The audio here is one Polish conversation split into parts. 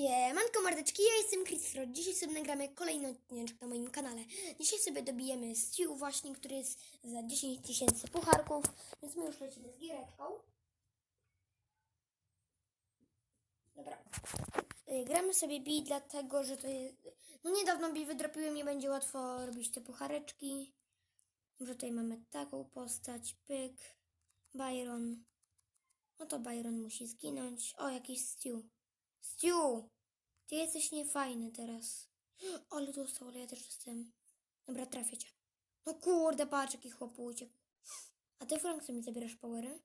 Siemanko mordeczki, ja jestem Christro. Dzisiaj sobie nagramy kolejny odcinek na moim kanale. Dzisiaj sobie dobijemy Stew właśnie, który jest za 10 tysięcy pucharków, więc my już lecimy z giereczką. Dobra. Y, Gramy sobie Bi, dlatego że to jest... No niedawno Bi wydropiłem, nie będzie łatwo robić te puchareczki. Może tutaj mamy taką postać, pyk, Byron. No to Byron musi zginąć. O, jakiś Stew. Stew! Ty jesteś niefajny teraz. Ale dostał, ale ja też jestem. Dobra, trafię cię. No kurde, patrz jaki chłopu uciekł. A ty, Frank, co mi zabierasz powery?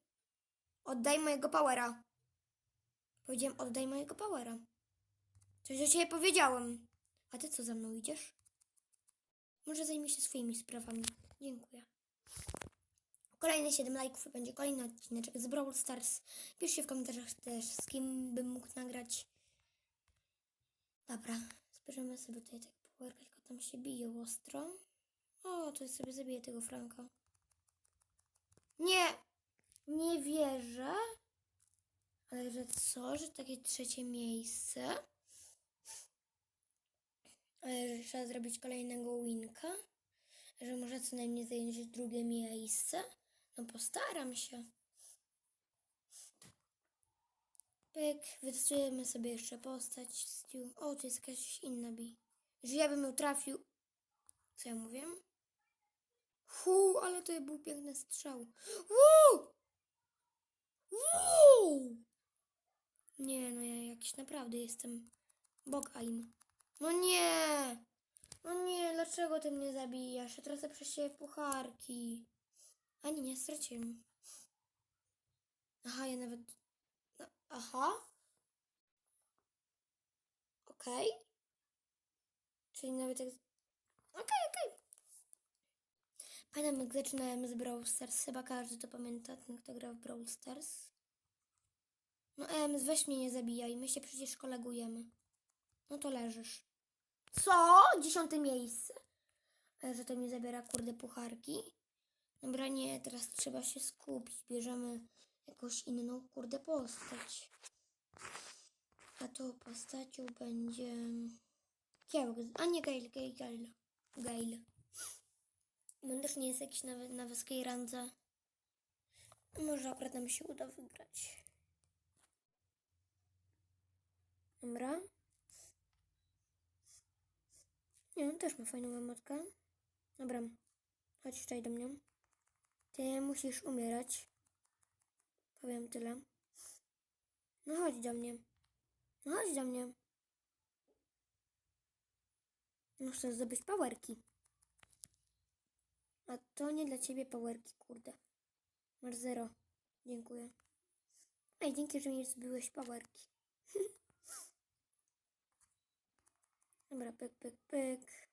Oddaj mojego powera. Powiedziałem, oddaj mojego powera. Coś do ciebie powiedziałem. A ty co za mną idziesz? Może zajmie się swoimi sprawami. Dziękuję. Kolejne 7 lajków będzie kolejny odcinek z Brawl Stars. Piszcie w komentarzach też, z kim bym mógł nagrać. Dobra, zbierzemy sobie tutaj tego powerka, tylko tam się bije ostro. O, to sobie zabiję tego Franka. Nie! Nie wierzę. Ale że co? Że takie trzecie miejsce? Ale że trzeba zrobić kolejnego winka? Że może co najmniej zająć drugie miejsce? No postaram się. Pyk, wydostujemy sobie jeszcze postać. O, to jest jakaś inna bi. Że ja bym ją trafił. Co ja mówię? Hu, ale to był piękny strzał. Wuu! Wuu! Nie, no ja jakiś naprawdę jestem Bogaim. No nie! No nie, dlaczego ty mnie zabijasz? Ja tracę przez siebie pucharki. A nie, straciłem. Aha, ja nawet... No, aha. Okej. Czyli nawet jak... Okej, okej. Pamiętam jak zaczynałem z Brawl Stars. Chyba każdy to pamięta, ten kto gra w Brawl Stars. No Ems, weź mnie nie zabijaj. My się przecież kolegujemy. No to leżysz. Co? Dziesiąte miejsce. Że to mi zabiera kurde pucharki. Dobra, nie, teraz trzeba się skupić. Bierzemy jakąś inną kurde postać. A tą postacią będzie... Kiełk. A nie Gail, Gail, Gail. Gail. On też nie jest jakiś nawet na wysokiej randze. Może akurat nam się uda wygrać. Dobra. Nie, on też ma fajną emotkę. Dobra, chodź tutaj do mnie. Ty musisz umierać. Powiem tyle. No chodź do mnie. No chodź do mnie. Muszę zdobyć powerki. A to nie dla ciebie powerki, kurde. Masz zero. Dziękuję. Ej, dzięki, że mi zbyłeś powerki. Dobra, pyk, pyk, pyk.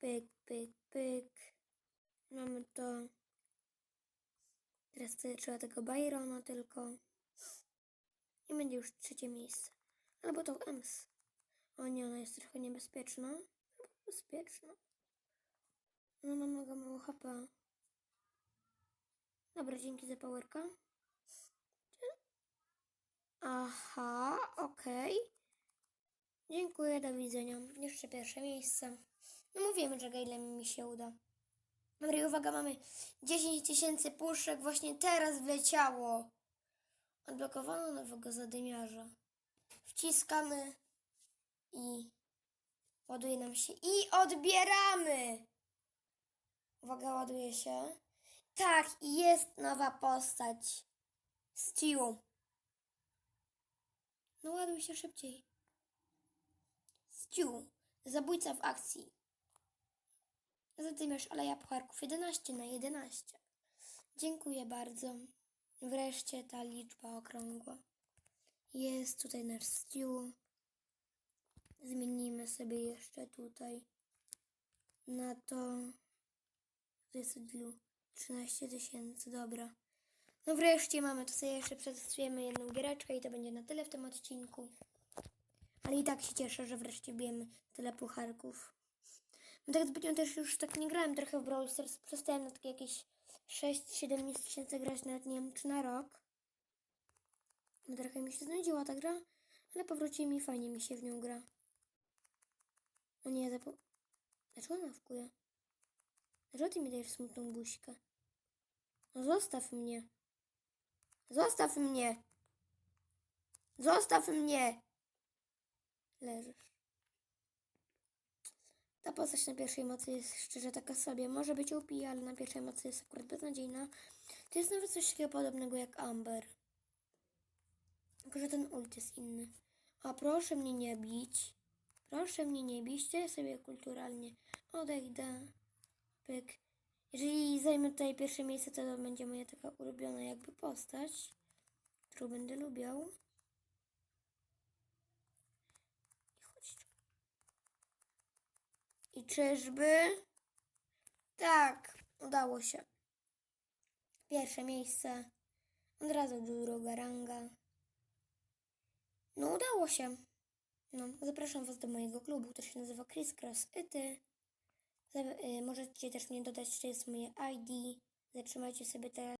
Pyk, pyk, pyk. Mamy to. Teraz trzeba tego Byrona tylko. I będzie już trzecie miejsce. Albo to Ems. O nie, ona jest trochę niebezpieczna. Bezpieczna. No mam mega mało HP. Dobra, dzięki za powerka. Aha, okej. Dziękuję, do widzenia. Jeszcze pierwsze miejsce. No mówimy, że Gailem mi się uda. Dobra, uwaga, mamy 10 tysięcy puszek. Właśnie teraz wleciało. Odblokowano nowego zadymiarza. Wciskamy i ładuje nam się. I odbieramy! Uwaga, ładuje się. Tak, jest nowa postać. Stew. No ładuj się szybciej. Stew. Zabójca w akcji. Zadymiarz Aleja Pucharków 11 na 11. Dziękuję bardzo. Wreszcie ta liczba okrągła. Jest tutaj nasz Stew. Zmienimy sobie jeszcze tutaj na to. To jest ilu? 13 tysięcy, dobra. No wreszcie mamy, to sobie jeszcze przetestujemy jedną giereczkę i to będzie na tyle w tym odcinku. Ale i tak się cieszę, że wreszcie bijemy tyle pucharków. No tak zbytnio też już tak nie grałem trochę w Brawl Stars. Przestałem na takie jakieś 6-7 miesięcy grać, nawet nie wiem czy na rok. No trochę mi się znudziła ta gra, Ale powróci mi fajnie mi się w nią gra. O nie, zapo... Dlaczego ona wkuje? Dlaczego ty mi dajesz smutną buźkę? No zostaw mnie. Zostaw mnie. Zostaw mnie. Leżysz. Ta postać na pierwszej mocy jest szczerze taka sobie. Może być OP, ale na pierwszej mocy jest akurat beznadziejna. To jest nawet coś takiego podobnego jak Amber. Tylko, że ten ult jest inny. A proszę mnie nie bić. Proszę mnie nie bić, ja sobie kulturalnie odejdę. Pyk. Jeżeli zajmę tutaj pierwsze miejsce, to, to będzie moja taka ulubiona jakby postać, którą będę lubiał. I chodź tu. I czyżby? Tak, udało się. Pierwsze miejsce. Od razu druga ranga. No udało się. No, zapraszam Was do mojego klubu, który się nazywa Chris Cross Ity. Y, Możecie też mnie dodać, to jest moje ID. Zatrzymajcie sobie teraz.